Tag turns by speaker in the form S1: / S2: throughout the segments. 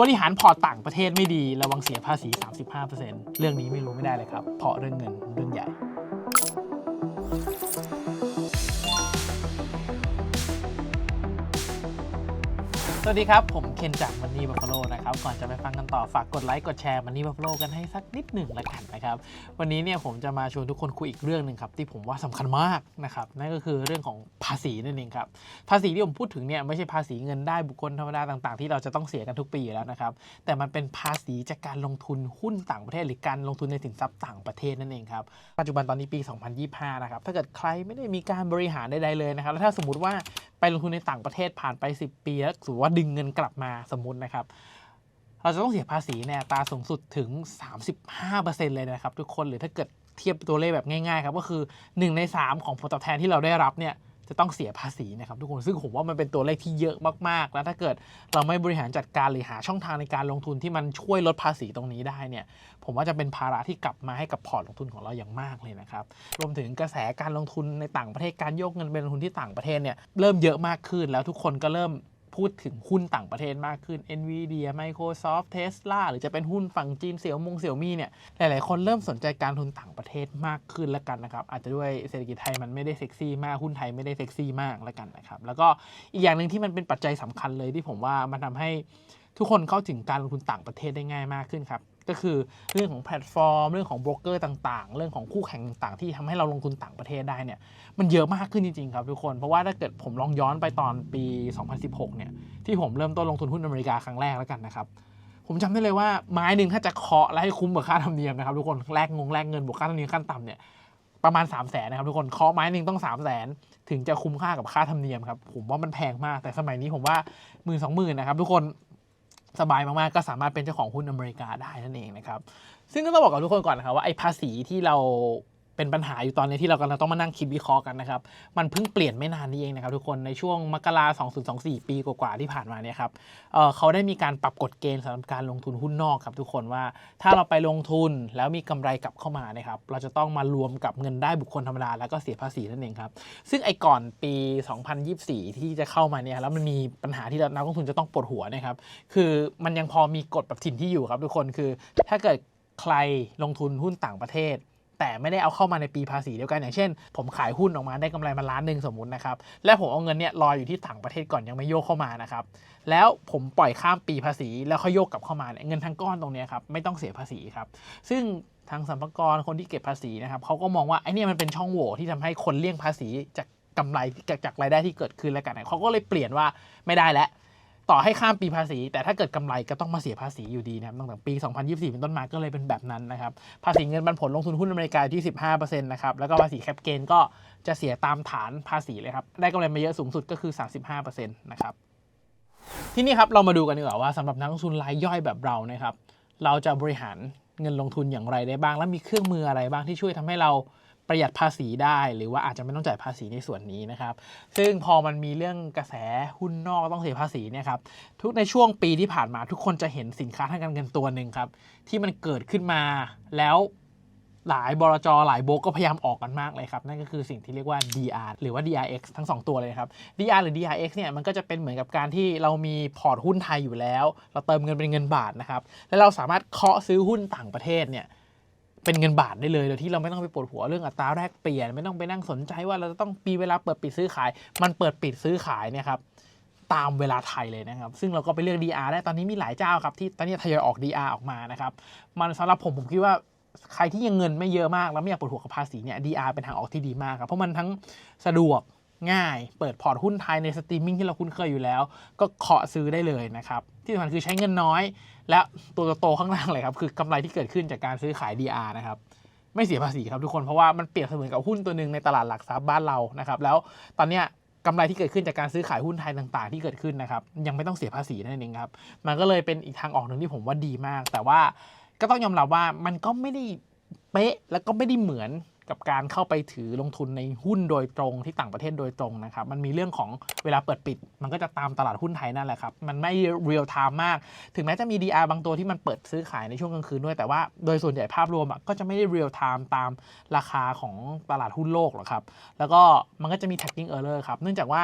S1: บริหารพอร์ตต่างประเทศไม่ดี ระวังเสียภาษี 35%เรื่องนี้ไม่รู้ไม่ได้เลยครับ เพราะเรื่องเงินเรื่องใหญ่ สวัสดีครับ ผมเคนจากมันนี่บัฟฟาโลนะครับ ก่อนจะไปฟังกันต่อฝากกดไลค์กดแชร์มันนี่บัฟฟาโลกันให้สักนิดหนึ่งละกันนะครับ วันนี้เนี่ยผมจะมาชวนทุกคนคุยอีกเรื่องหนึ่งครับ ที่ผมว่าสำคัญมากนะครับ นั่นก็คือเรื่องของภาษีนั่นเองครับ ภาษีที่ผมพูดถึงเนี่ยไม่ใช่ภาษีเงินได้บุคคลธรรมดาต่างๆ ที่เราจะต้องเสียกันทุกปีอยู่แล้วนะครับ แต่มันเป็นภาษีจากการลงทุนหุ้นต่างประเทศ หรือการลงทุนในสินทรัพย์ต่างประเทศนั่นเองครับ ปัจจุบันตอนนี้ปี 2025 นะครับ ถ้าเกิดใครไม่ได้มีการบริหารใดๆเลยนะครับ แล้วถ้าสมมติว่า ไปลงทุนในต่างประเทศผ่านไป 10 ปีแล้วถือว่าดึงเงินกลับมาสมมตินะครับ เราจะต้องเสียภาษีเนี่ยตาสูงสุดถึง 35%เลยนะครับ ทุกคนหรือถ้าเกิดเทียบตัวเลขแบบง่ายๆครับก็คือ 1 ใน 3 ของผลตอบแทนที่เราได้รับเนี่ย จะต้องเสียภาษีนะครับทุกคนซึ่งผมว่ามันเป็นตัวเลขที่เยอะมากๆ แล้วถ้าเกิดเราไม่บริหารจัดการหรือหาช่องทางในการลงทุนที่มันช่วยลดภาษีตรงนี้ได้เนี่ยผมว่าจะเป็นภาระที่กลับมาให้กับพอร์ตลงทุนของเราอย่างมากเลยนะครับรวมถึงกระแสการลงทุนในต่างประเทศการโยกเงินไปลงทุนที่ต่างประเทศเนี่ยเริ่มเยอะมากขึ้นแล้วทุกคนก็เริ่ม พูดถึงหุ้นต่างประเทศมากขึ้น NVIDIA Microsoft Tesla หรือจะเป็นหุ้นฝั่งจีนเสี่ยวมงเสี่ยวมี่เนี่ยหลาย ๆ คนเริ่มสนใจการลงทุนต่างประเทศมากขึ้นแล้วกันนะครับ อาจจะด้วยเศรษฐกิจไทยมันไม่ได้เซ็กซี่มากหุ้นไทยไม่ได้เซ็กซี่มากแล้วกันนะครับ แล้วก็อีกอย่างหนึ่งที่มันเป็นปัจจัยสำคัญเลยที่ผมว่ามันทำให้ทุกคนเข้าถึงการลงทุนต่างประเทศได้ง่ายมากขึ้นครับ ก็คือเรื่องของแพลตฟอร์ม เรื่องของโบรกเกอร์ต่างๆ เรื่องของคู่แข่งต่างๆ ที่ทำให้เราลงทุนต่างประเทศได้เนี่ยมันเยอะมากขึ้นจริงๆครับทุกคนเพราะว่าถ้าเกิดผมลองย้อนไปตอนปี 2016 เนี่ยที่ผมเริ่มต้นลงทุนหุ้นอเมริกาครั้งแรกแล้วกันนะครับผมจำได้เลยว่าไม้หนึ่งถ้าจะเคาะและให้คุ้มกับค่าธรรมเนียมนะครับทุกคนแลกงงแลกเงินบวกค่าธรรมเนียมขั้นต่ำเนี่ยประมาณ 3 0 0แสนนะครับทุกคนเคาะไม้หนึ่งต้อง 3 0 0แสนถึงจะคุ้มค่ากับค่าธรรมเนียมครับผมว่ามันแพงมากแต่สมัยนี้ผมว่าหมื่นสองหมื่นนะครับทุกคน สบายมาก ๆ ก็สามารถเป็นเจ้าของหุ้นอเมริกาได้นั่นเองนะครับ ซึ่งก็ต้องบอกกับทุกคนก่อนนะครับว่าไอ้ภาษีที่เรา เป็นปัญหาอยู่ตอนนี้ที่เรากำลังต้องมานั่งคิดวิเคราะห์กันนะครับ มันเพิ่งเปลี่ยนไม่นานนี้เองนะครับทุกคนในช่วงมกรา2024 ปีกว่าๆที่ผ่านมาเนี่ยครับเเขาได้มีการปรับกฎเกณฑ์สำหรับการลงทุนหุ้นนอกครับทุกคนว่า ถ้าเราไปลงทุนแล้วมีกำไรกลับเข้ามานะครับ เราจะต้องมารวมกับเงินได้บุคคลธรรมดาแล้วก็เสียภาษีนั่นเองครับ ซึ่งไอ้ก่อนปี 2024 ที่จะเข้ามาเนี่ยแล้วมันมีปัญหาที่นักลงทุนจะต้องปวดหัวนะครับ คือมันยังพอมีกฎแบบถิ่นที่อยู่ครับทุกคนคือ ถ้าเกิดใครลงทุนหุ้นต่างประเทศ แต่ไม่ได้เอาเข้ามาในปีภาษีเดียวกันอย่างเช่น ผมขายหุ้นออกมาได้กำไรมาล้านหนึ่งสมมุตินะครับและผมเอาเงินเนี่ยรอยอยู่ที่ต่างประเทศก่อนยังไม่โยกเข้ามานะครับแล้วผมปล่อยข้ามปีภาษีแล้วเขาโยกกลับเข้ามาเนี่ยเงินทั้งก้อนตรงนี้ครับไม่ต้องเสียภาษีครับซึ่งทางสรรพากรคนที่เก็บภาษีนะครับเขาก็มองว่าไอ้นี่มันเป็นช่องโหว่ที่ทำให้คนเลี่ยงภาษีจากกำไรจากจากรายได้ที่เกิดขึ้นแล้วกันนะเขาก็เลยเปลี่ยนว่าไม่ได้แล้ว ต่อให้ข้ามปีภาษี แต่ถ้าเกิดกำไรก็ต้องมาเสียภาษีอยู่ดีนะครับตั้งแต่ปี 2024 เป็นต้นมาก็เลยเป็นแบบนั้นนะครับ ภาษีเงินปันผลลงทุนหุ้นอเมริกาที่ 15%นะครับ แล้วก็ภาษีแคปเกนก็จะเสียตามฐานภาษีเลยครับ ได้กำไรมาเยอะสูงสุดก็คือ 35%นะครับ ที่นี้ครับเรามาดูกันดีกว่าว่าสำหรับนักลงทุนรายย่อยแบบเรานะครับ เราจะบริหารเงินลงทุนอย่างไรได้บ้าง และมีเครื่องมืออะไรบ้างที่ช่วยทำให้เรา ประหยัดภาษีได้ หรือว่าอาจจะไม่ต้องจ่ายภาษีในส่วนนี้นะครับ ซึ่งพอมันมีเรื่องกระแสหุ้นนอกต้องเสียภาษีเนี่ยครับทุกในช่วงปีที่ผ่านมาทุกคนจะเห็นสินค้าทางการเงินตัวหนึ่งครับ ที่มันเกิดขึ้นมาแล้วหลายบลจหลายโบกก็พยายามออกกันมากเลยครับ นั่นก็คือสิ่งที่เรียกว่า DR หรือว่า DRX ทั้ง 2 ตัวเลยครับ DR หรือ DRX เนี่ยมันก็จะเป็นเหมือนกับการที่เรามีพอร์ตหุ้นไทยอยู่แล้ว เราเติมเงินเป็นเงินบาทนะครับ แล้วเราสามารถเคาะซื้อหุ้นต่างประเทศเนี่ย เป็นเงินบาทได้เลยโดยที่เราไม่ต้องไปปวดหัวเรื่องอัตราแลกเปลี่ยน ไม่ต้องไปนั่งสนใจว่าเราจะต้องปีเวลาเปิดปิดซื้อขาย มันเปิดปิดซื้อขายเนี่ยครับตามเวลาไทยเลยนะครับ ซึ่งเราก็ไปเลือก DR ได้ตอนนี้มีหลายเจ้าครับที่ตอนนี้ทยอยออก DR ออกมานะครับ มันสำหรับผมผมคิดว่าใครที่ยังเงินไม่เยอะมากแล้วไม่อยากปวดหัวกับภาษีเนี่ย DR เป็นทางออกที่ดีมากครับ เพราะมันทั้งสะดวก ง่าย เปิดพอร์ตหุ้นไทยในสตรีมมิ่งที่เราคุ้นเคยอยู่แล้ว ก็เคาะซื้อได้เลยนะครับ ที่สำคัญคือใช้เงินน้อย และตัวโตข้างล่างเลยครับคือกำไรที่เกิดขึ้นจากการซื้อขาย DR นะครับไม่เสียภาษีครับทุกคนเพราะว่ามันเปรียบเสมือนกับหุ้นตัวหนึ่งในตลาดหลักทรัพย์บ้านเรานะครับแล้วตอนเนี้ยกำไรที่เกิดขึ้นจากการซื้อขายหุ้นไทยต่างๆ ที่เกิดขึ้นนะครับยังไม่ต้องเสียภาษีนั่นเองครับมันก็เลยเป็นอีกทางออกหนึ่งที่ผมว่าดีมาก แต่ว่าก็ต้องยอมรับว่ามันก็ไม่ได้เป๊ะแล้วก็ไม่ได้เหมือน กับการเข้าไปถือลงทุนในหุ้นโดยตรงที่ต่างประเทศโดยตรงนะครับมันมีเรื่องของเวลาเปิดปิด มันก็จะตามตลาดหุ้นไทยนั่นแหละครับมันไม่เรียลไทม์มาก ถึงแม้จะมี DR บางตัวที่มันเปิดซื้อขายในช่วงกลางคืนด้วยแต่ว่าโดยส่วนใหญ่ภาพรวมอะก็จะไม่ได้เรียลไทม์ตามราคาของตลาดหุ้นโลกหรอกครับแล้วก็มันก็จะมี tagging error ครับเนื่องจากว่า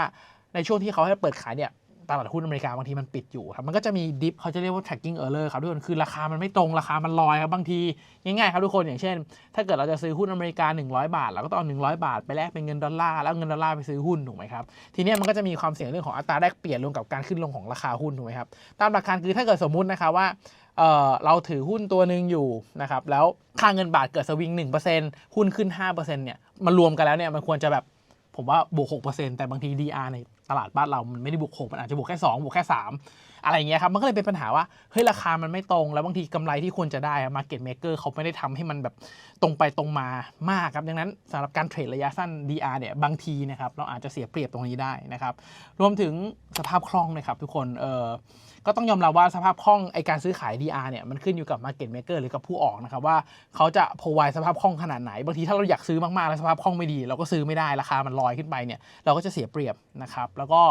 S1: ในช่วงที่เขาให้เปิดขายเนี่ย ตลาดหุ้นอเมริกาบางทีมันปิดอยู่ครับมันก็จะมีดิฟเขาจะเรียกว่า tracking error ครับทุกคนคือราคามันไม่ตรงราคามันลอยครับบางทีง่ายๆครับทุกคนอย่างเช่น ถ้าเกิดเราจะซื้อหุ้นอเมริกา 100 บาทเราก็ต้องเอา100 บาท ไปแลกเป็นเงินดอลลาร์แล้วเอาเงินดอลลาร์ไปซื้อหุ้นถูกไหมครับทีนี้มันก็จะมีความเสี่ยงเรื่องของอัตราแลกเปลี่ยนรวมกับการขึ้นลงของราคาหุ้นถูกไหมครับตามหลักการคือถ้าเกิดสมมุตินะครับว่าเออเราถือหุ้นตัวหนึ่งอยู่นะครับแล้วค่าเงินบาทเกิดสวิง1%หุ้นขึ้น5%เนี่ยมันรวมกันแล้วเนี่ยมันควรจะแบบผมว่าบวก6%แต่บางที DR ใน ตลาดบ้านเรามันไม่ได้บวก6มันอาจจะบวกแค่สองบวกแค่สาม อะไรอย่างเงี้ยครับมันก็เลยเป็นปัญหาว่าเฮ้ยราคามันไม่ตรง แล้วบางทีกำไรที่ควรจะได้มาเก็ตเมเกอร์เขาไม่ได้ทำให้มันแบบตรงไปตรงมามากครับดังนั้นสำหรับการเทรดระยะสั้น DR เนี่ยบางทีนะครับเราอาจจะเสียเปรียบตรงนี้ได้นะครับรวมถึงสภาพคล่องนะครับทุกคนเออก็ต้องยอมรับว่าสภาพคล่องไอการซื้อขาย DR เนี่ยมันขึ้นอยู่กับ Market Maker หรือกับผู้ออกนะครับว่าเขาจะ provide สภาพคล่องขนาดไหน บางทีถ้าเราอยากซื้อมากๆ แล้วสภาพคล่องไม่ดี เราก็ซื้อไม่ได้ราคามันลอยขึ้นไปเนี่ยเราก็จะเสียเปรียบนะครับแล้วก็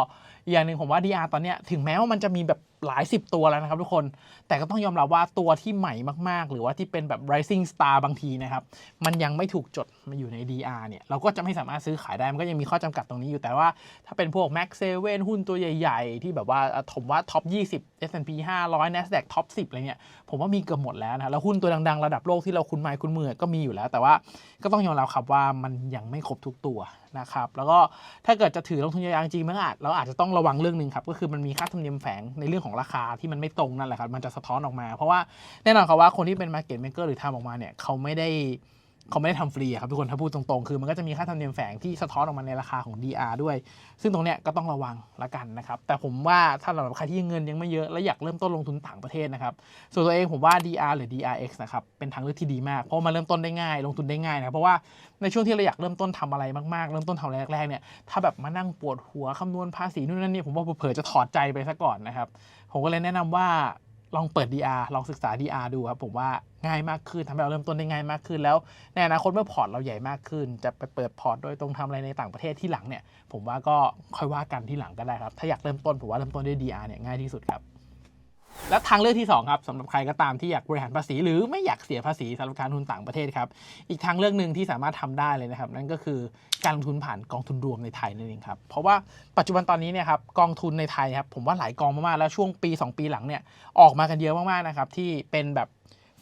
S1: อย่างหนึ่งผมว่า DR ตอนเนี้ยถึงแม้ว่ามันจะมีแบบ หลายสิบตัวแล้วนะครับทุกคน แต่ก็ต้องยอมรับว่าตัวที่ใหม่มากๆ หรือว่าที่เป็นแบบ rising star บางทีนะครับ มันยังไม่ถูกจดมาอยู่ใน DR เนี่ย เราก็จะไม่สามารถซื้อขายได้ มันก็ยังมีข้อจำกัดตรงนี้อยู่ แต่ว่าถ้าเป็นพวก Max 7หุ้นตัวใหญ่ ๆ ที่แบบว่าผมว่าท็อป20 S&P 500 NASDAQ ท็อป10อะไรเงี้ยผมว่ามีเกือบหมดแล้วนะ แล้วหุ้นตัวดังๆ ระดับโลกที่เราคุ้นไม้คุ้นมือก็มีอยู่แล้ว แต่ว่าก็ต้องยอมรับครับว่ามันยังไม่ครบทุกตัวนะครับ แล้วก็ถ้าเกิดจะถือลงทุนยาวๆจริงมันอาจเราอาจจะต้องระวังเรื่องหนึ่งครับ ก็คือมันมีค่าธรรมเนียมแฝงในเรื่องของราคาที่มันไม่ตรงนั่นแหละครับมันจะสะท้อนออกมา เพราะว่าแน่นอนครับว่าคนที่เป็นมาเก็ตเมกเกอร์หรือทำออกมาเนี่ยเขาไม่ได้ เขาไม่ได้ทำฟรีอะครับทุกคนถ้าพูดตรงๆ คือมันก็จะมีค่าธรรมเนียมแฝงที่สะท้อนออกมาในราคาของ DR ด้วย ซึ่งตรงเนี้ยก็ต้องระวังละกันนะครับ แต่ผมว่าถ้าสำหรับใครที่เงินยังไม่เยอะและอยากเริ่มต้นลงทุนต่างประเทศนะครับ ส่วนตัวเองผมว่า DR หรือ DRX นะครับเป็นทางเลือกที่ดีมากเพราะมันเริ่มต้นได้ง่าย ลงทุนได้ง่ายนะครับเพราะว่าในช่วงที่เราอยากเริ่มต้นทำอะไรมากๆ เริ่มต้นทำอะไรแรกๆเนี่ยถ้าแบบมานั่งปวดหัวคำนวณภาษีนู่นนั่นนี่ผมว่าเผลอจะถอดใจไปซะก่อนนะครับผมก็เลยแนะนำว่า ลองเปิด DR ลองศึกษา DR ดูครับผมว่าง่ายมากขึ้นทำให้เราเริ่มต้นได้ง่ายมากขึ้นแล้วในอนาคตเมื่อพอร์ตเราใหญ่มากขึ้น จะไปเปิดพอร์ตโดยตรงทำอะไรในต่างประเทศที่หลังเนี่ยผมว่าก็ค่อยว่ากันที่หลังก็ได้ครับถ้าอยากเริ่มต้นผมว่าเริ่มต้นด้วย DR เนี่ยง่ายที่สุดครับ และทางเลือกที่2ครับสำหรับใครก็ตามที่อยากบริหารภาษี หรือไม่อยากเสียภาษีสำหรับการลงทุนต่างประเทศครับ อีกทางเลือกหนึ่งที่สามารถทำได้เลยนะครับ นั่นก็คือการลงทุนผ่านกองทุนรวมในไทยนั่นเองครับ เพราะว่าปัจจุบันตอนนี้เนี่ยครับกองทุนในไทยครับผมว่าหลายกองมากๆแล้วช่วงปี 2 ปีหลังเนี่ยออกมากันเยอะมากๆนะครับที่เป็นแบบ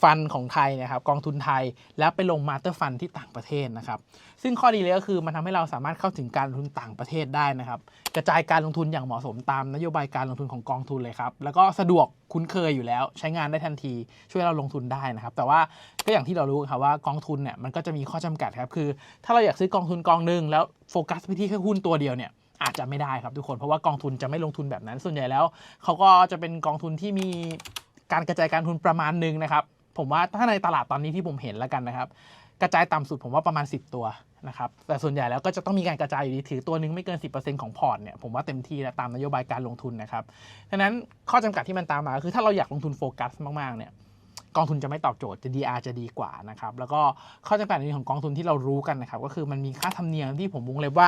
S1: ฟันของไทยนะครับกองทุนไทยแล้วไปลงมาเตอร์ฟันที่ต่างประเทศนะครับซึ่งข้อดีเลยก็คือมันทำให้เราสามารถเข้าถึงการลงทุนต่างประเทศได้นะครับกระจายการลงทุนอย่างเหมาะสมตามนโยบายการลงทุนของกองทุนเลยครับแล้วก็สะดวกคุ้นเคยอยู่แล้ว ใช้งานได้ทันทีช่วยเราลงทุนได้นะครับแต่ว่าก็อย่างที่เรารู้ครับว่ากองทุนเนี่ยมันก็จะมีข้อจำกัดครับคือ ถ้าเราอยากซื้อกองทุนกองหนึ่งแล้วโฟกัสไปที่แค่หุ้นตัวเดียวเนี่ยอาจจะไม่ได้ครับทุกคนเพราะว่ากองทุนจะไม่ลงทุนแบบนั้นส่วนใหญ่แล้วเขาก็จะเป็นกองทุนที่มีการกระจายการทุนประมาณหนึ่งนะครับ ผมว่าถ้าในตลาดตอนนี้ที่ผมเห็นแล้วกันนะครับ กระจายต่ำสุดผมว่าประมาณ 10 ตัวนะครับแต่ส่วนใหญ่แล้วก็จะต้องมีการกระจายอยู่ดีถือตัวหนึงไม่เกิน 10%ของพอร์ตเนี่ยผมว่าเต็มที่แล้วตามนโยบายการลงทุนนะครับดังนั้นข้อจำกัดที่มันตามมาคือถ้าเราอยากลงทุนโฟกัสมากๆเนี่ยกองทุนจะไม่ตอบโจทย์จะ DR จะดีกว่านะครับแล้วก็ข้อจำกัดในของกองทุนที่เรารู้กันนะครับก็คือมันมีค่าธรรมเนียมที่ผมวงเล็บว่า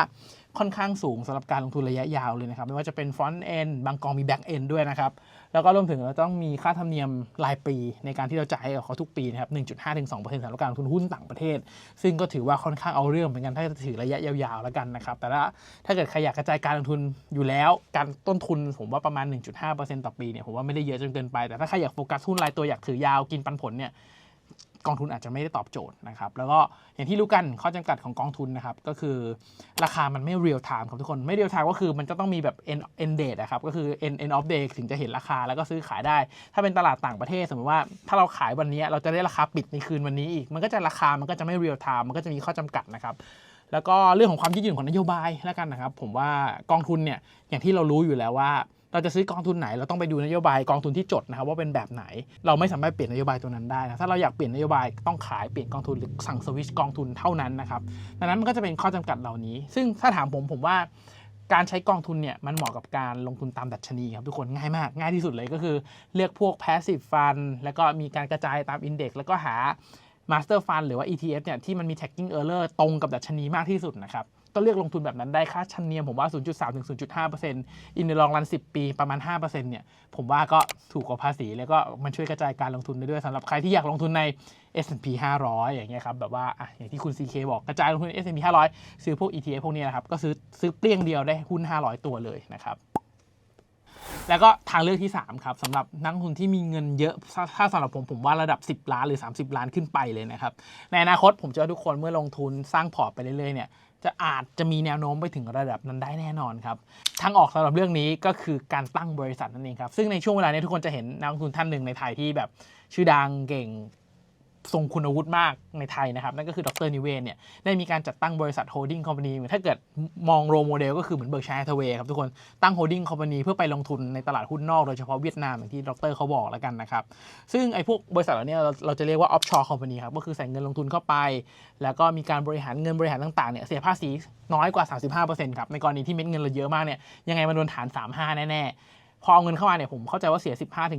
S1: ค่อนข้างสูงสำหรับการลงทุนระยะยาวเลยนะครับไม่ว่าจะเป็น front end บางกองมี back end ด้วยนะครับแล้วก็รวมถึงเราต้องมีค่าธรรมเนียมรายปีในการที่เราจ่ายให้กับเขาทุกปีนะครับ 1.5ถึง2%สำหรับการลงทุนหุ้นต่างประเทศ ซึ่งก็ถือว่าค่อนข้างเอาเรื่องเหมือนกันถ้าจะถือระยะยาวๆแล้วกันนะครับ แต่ละถ้าเกิดใครอยากกระจายการลงทุนอยู่แล้ว การต้นทุนผมว่าประมาณ 1.5%ต่อปีเนี่ยผมว่าไม่ได้เยอะจนเกินไป แต่ถ้าใครอยากโฟกัสหุ้นรายตัวอยากถือยาวกินปันผลเนี่ย กองทุนอาจจะไม่ได้ตอบโจทย์นะครับ แล้วก็อย่างที่รู้กันข้อจำกัดของกองทุนนะครับ ก็คือราคามันไม่เรียลไทม์ครับทุกคนไม่เรียลไทม์ก็คือมันจะต้องมีแบบ end end date นะครับก็คือ end end of day ถึงจะเห็นราคาแล้วก็ซื้อขายได้ ถ้าเป็นตลาดต่างประเทศสมมติว่าถ้าเราขายวันนี้เราจะได้ราคาปิดในคืนวันนี้อีก มันก็จะราคามันก็จะไม่เรียลไทม์มันก็จะมีข้อจำกัดนะครับแล้วก็เรื่องของความยืดหยุ่นของนโยบายแล้วกันนะครับ ผมว่ากองทุนเนี่ยอย่างที่เรารู้อยู่แล้วว่า เราจะซื้อกองทุนไหนเราต้องไปดูนโยบายกองทุนที่จดนะครับว่าเป็นแบบไหน เราไม่สามารถเปลี่ยนนโยบายตัวนั้นได้นะถ้าเราอยากเปลี่ยนนโยบายต้องขายเปลี่ยนกองทุนหรือสั่งสวิตชกองทุนเท่านั้นนะครับดังนั้นมันก็จะเป็นข้อจำกัดเหล่านี้ ซึ่งถ้าถามผมผมว่าการใช้กองทุนเนี่ยมันเหมาะกับการลงทุนตามดัชนีครับทุกคนง่ายมาก ง่ายที่สุดเลยก็คือเลือกพวก passive fund แล้วก็มีการกระจายตาม index แล้วก็หา master fund หรือว่า ETF เนี่ยที่มันมี tracking error ตรงกับดัชนีมากที่สุดนะครับ ก็เลือกลงทุนแบบนั้นได้ค่าชันเนียมผมว่า 0.3ถึง0.5%อินในลองรัน 10 ปีประมาณ 5%เนี่ย ผมว่าก็ถูกกว่าภาษี แล้วก็มันช่วยกระจายการลงทุนได้ด้วยสำหรับใครที่อยากลงทุนใน S&P 500 อย่างเงี้ยครับ แบบว่าอะอย่างที่คุณ CK บอกกระจายลงทุนใน S&P 500 ซื้อพวก ETF พวกนี้นะครับ ก็ซื้อซื้อเปรี้ยงเดียวได้หุ้น 500 ตัวเลยนะครับแล้วก็ทางเลือกที่ 3 ครับสำหรับนักลงทุนที่มีเงินเยอะ ถ้าสำหรับผมผมว่าระดับ 10 ล้านหรือ 30 ล้านขึ้นไปเลยนะครับ ในอนาคตผมเชื่อทุกคนเมื่อลงทุนสร้างพอร์ตไปเรื่อยๆเนี่ย จะอาจจะมีแนวโน้มไปถึงระดับนั้นได้แน่นอนครับ ทางออกสำหรับเรื่องนี้ก็คือการตั้งบริษัทนั่นเองครับ ซึ่งในช่วงเวลานี้ทุกคนจะเห็นนักลงทุนท่านหนึ่งในไทยที่แบบชื่อดังเก่ง ทรงคุณวุฒิมากในไทยนะครับ นั่นก็คือดรนิเวนเนี่ยได้มีการจัดตั้งบริษัทโฮลดิ้งคอมพานีถ้าเกิดมองโรโมเดลก็คือเหมือนเบิร์กชัยแฮทเวย์ครับทุกคนตั้งโฮลดิ้งคอมพานีเพื่อไปลงทุนในตลาดหุ้นนอกโดยเฉพาะเวียดนามอย่างที่ดรเขาบอกแล้วกันนะครับ ซึ่งไอ้พวกบริษัทเหล่านี้เราเราจะเรียกว่าออฟชอร์คอมพานีครับก็คือใส่เงินลงทุนเข้าไป แล้วก็มีการบริหารเงินบริหารต่างๆเนี่ยเสียภาษีน้อยกว่า 35%ครับในกรณีที่เม็ดเงินเราเยอะมากเนี่ยยังไงมันโดนฐาน 35 แน่ๆ พอเอาเงินเข้ามาเนี่ยผมเข้าใจว่าเสีย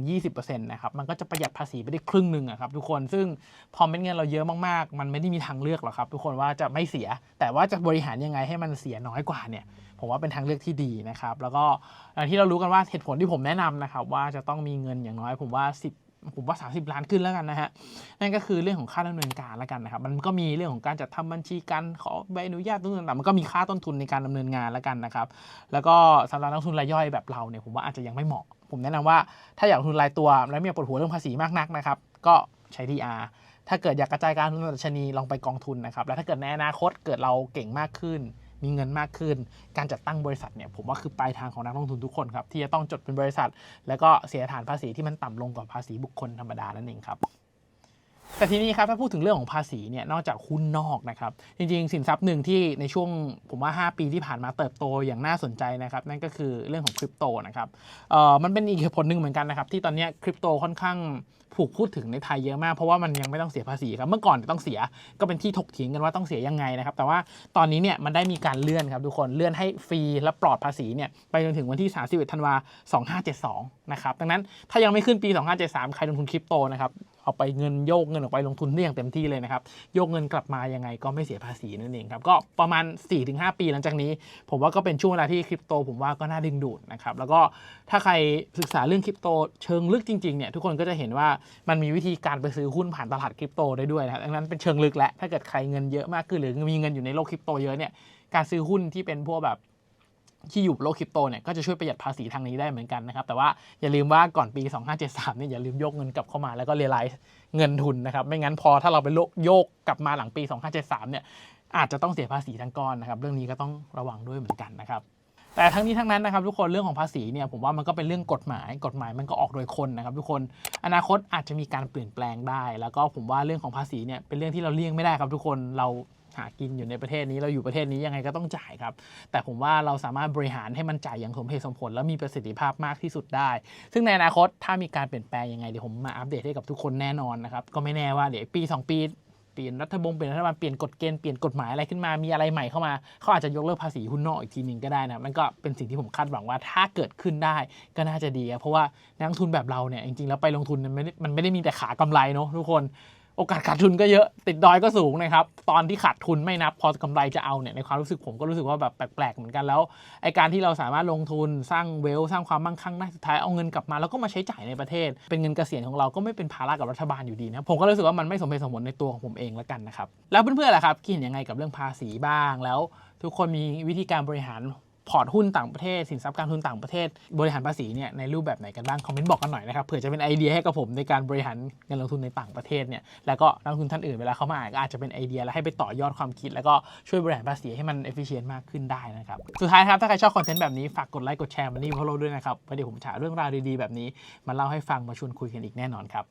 S1: 15-20%นะครับมันก็จะประหยัดภาษีไปได้ครึ่งหนึ่งอะครับทุกคนซึ่งพอเม็ดเงินเราเยอะมากๆ มันไม่ได้มีทางเลือกหรอกครับ ทุกคนว่าจะไม่เสีย แต่ว่าจะบริหารยังไงให้มันเสียน้อยกว่าเนี่ยผมว่าเป็นทางเลือกที่ดีนะครับแล้วก็ที่เรารู้กันว่าเหตุผลที่ผมแนะนำนะครับว่าจะต้องมีเงินอย่างน้อยผมว่า 10 ผมว่า 30 ล้านขึ้นแล้วกันนะฮะ นั่นก็คือเรื่องของค่าดำเนินการแล้วกันนะครับ มันก็มีเรื่องของการจัดทำบัญชีการขอใบอนุญาตต่างๆ มันก็มีค่าต้นทุนในการดำเนินงานแล้วกันนะครับ แล้วก็สำหรับนักทุนรายย่อยแบบเราเนี่ยผมว่าอาจจะยังไม่เหมาะ ผมแนะนำว่าถ้าอยากลงทุนรายตัวแล้วไม่อยากปวดหัวเรื่องภาษีมากนักนะครับ ก็ใช้ DR ถ้าเกิดอยากกระจายการลงทุนดัชนีลองไปกองทุนนะครับ แล้วถ้าเกิดในอนาคตเกิดเราเก่งมากขึ้น มีเงินมากขึ้น การจัดตั้งบริษัทเนี่ยผมว่าคือปลายทางของนักลงทุนทุกคนครับที่จะต้องจดเป็นบริษัท แล้วก็เสียฐานภาษีที่มันต่ำลงกว่าภาษีบุคคลธรรมดานั่นเองครับ แต่ทีนี้ครับถ้าพูดถึงเรื่องของภาษีเนี่ยนอกจากหุ้นนอกนะครับจริงๆ สินทรัพย์หนึ่งที่ในช่วงผมว่า 5 ปีที่ผ่านมาเติบโตอย่างน่าสนใจนะครับนั่นก็คือเรื่องของคริปโตนะครับเอ่อมันเป็นอีกเหตุผลหนึ่งเหมือนกันนะครับที่ตอนนี้คริปโตค่อนข้างถูกพูดถึงในไทยเยอะมากเพราะว่ามันยังไม่ต้องเสียภาษีครับเมื่อก่อนต้องเสียก็เป็นที่ถกเถียงกันว่าต้องเสียยังไงนะครับ แต่ว่าตอนนี้เนี่ยมันได้มีการเลื่อนครับทุกคนเลื่อนให้ฟรีและปลอดภาษีเนี่ยไปจนถึงวันที่ 31 ธันวา2572 นะครับดังนั้นถ้ายังไม่ขึ้นปี 2573 ใครลงทุนคริปโตนะครับ เอาไปเงินโยกเงินออกไปลงทุนได้อย่างเต็มที่เลยนะครับโยกเงินกลับมายังไงก็ไม่เสียภาษีนั่นเองครับก็ประมาณ 4-5 ปีหลังจากนี้ ผมว่าก็เป็นช่วงเวลาที่คริปโตผมว่าก็น่าดึงดูดนะครับแล้วก็ถ้าใครศึกษาเรื่องคริปโตเชิงลึกจริงๆเนี่ยทุกคนก็จะเห็นว่ามันมีวิธีการไปซื้อหุ้นผ่านตลาดคริปโตได้ด้วยนะครับดังนั้นเป็นเชิงลึกและถ้าเกิดใครเงินเยอะมากขึ้นหรือมีเงินอยู่ในโลกคริปโตเยอะเนี่ยการซื้อหุ้นที่เป็นพวกแบบ ที่อยู่โลกคริปโตเนี่ยก็จะช่วยประหยัดภาษีทางนี้ได้เหมือนกันนะครับ แต่ว่าอย่าลืมว่าก่อนปี 2573เนี่ยอย่าลืมโยกเงินกลับเข้ามาแล้วก็เรียลไลซ์เงินทุนนะครับ ไม่งั้นพอถ้าเราไปโลกโยกกลับมาหลังปี 2573เนี่ยอาจจะต้องเสียภาษีทั้งก้อนนะครับ เรื่องนี้ก็ต้องระวังด้วยเหมือนกันนะครับแต่ทั้งนี้ทั้งนั้นนะครับทุกคนเรื่องของภาษีเนี่ยผมว่ามันก็เป็นเรื่องกฎหมายกฎหมายมันก็ออกโดยคนนะครับทุกคนอนาคตอาจจะมีการเปลี่ยนแปลงได้ แล้วก็ผมว่าเรื่องของภาษีเนี่ยเป็นเรื่องที่เราเลี่ยงไม่ได้ครับทุกคนเรา หากินอยู่ในประเทศนี้เราอยู่ประเทศนี้ยังไงก็ต้องจ่ายครับ แต่ผมว่าเราสามารถบริหารให้มันจ่ายอย่างสมเหตุสมผล และมีประสิทธิภาพมากที่สุดได้ ซึ่งในอนาคตถ้ามีการเปลี่ยนแปลงยังไงเดี๋ยวผมมาอัปเดตให้กับทุกคนแน่นอนนะครับก็ไม่แน่ว่าเดี๋ยวปี 2 ปีเปลี่ยนรัฐบงเปลี่ยนรัฐบาลเปลี่ยนกฎเกณฑ์เปลี่ยนกฎหมายอะไรขึ้นมา มีอะไรใหม่เข้ามา เขาอาจจะยกเลิกภาษีหุ้นนอกอีกทีหนึ่งก็ได้นะมันก็เป็นสิ่งที่ผมคาดหวังว่าถ้าเกิดขึ้นได้ก็น่าจะดีครับเพราะว่านักทุนแบบเราเนี่ยจริงๆแล้วไปลงทุนมันไม่ได้มันไม่ได้มีแต่ขากำไรเนาะทุกคน โอกาสขาดทุนก็เยอะ ติดดอยก็สูงนะครับ ตอนที่ขาดทุนไม่นับ พอกำไรจะเอาเนี่ย ในความรู้สึกผมก็รู้สึกว่าแบบแปลกๆเหมือนกัน แล้วไอการที่เราสามารถลงทุนสร้างเวลสร้างความมั่งคั่งได้สุดท้ายเอาเงินกลับมาแล้วก็มาใช้จ่ายในประเทศ เป็นเงินเกษียณของเราก็ไม่เป็นภาระกับรัฐบาลอยู่ดีนะ ผมก็รู้สึกว่ามันไม่สมเหตุสมผลในตัวของผมเองแล้วกันนะครับ แล้วเพื่อนๆล่ะครับคิดเห็นยังไงกับเรื่องภาษีบ้าง แล้ว ทุกคนมีวิธีการบริหาร พอร์ตหุ้นต่างประเทศ สินทรัพย์การทุนต่างประเทศ บริหารภาษีเนี่ยในรูปแบบไหนกันบ้างคอมเมนต์บอกกันหน่อยนะครับเผื่อจะเป็นไอเดียให้กับผมในการบริหารเงินลงทุนในต่างประเทศเนี่ยแล้วก็นักลงทุนท่านอื่นเวลาเข้ามาอ่านก็อาจจะเป็นไอเดียแล้วให้ไปต่อยอดความคิด แล้วก็ช่วยบริหารภาษีให้มันเอฟฟิเชนต์มากขึ้นได้นะครับสุดท้ายครับถ้าใครชอบคอนเทนต์แบบนี้ฝากกดไลค์กดแชร์มันนี่พวกเราด้วยนะครับเพราะเดี๋ยวผมจะหาเรื่องราวดีๆแบบนี้มาเล่าให้ฟังมาชวนคุยกันอีกแน่นอนครับ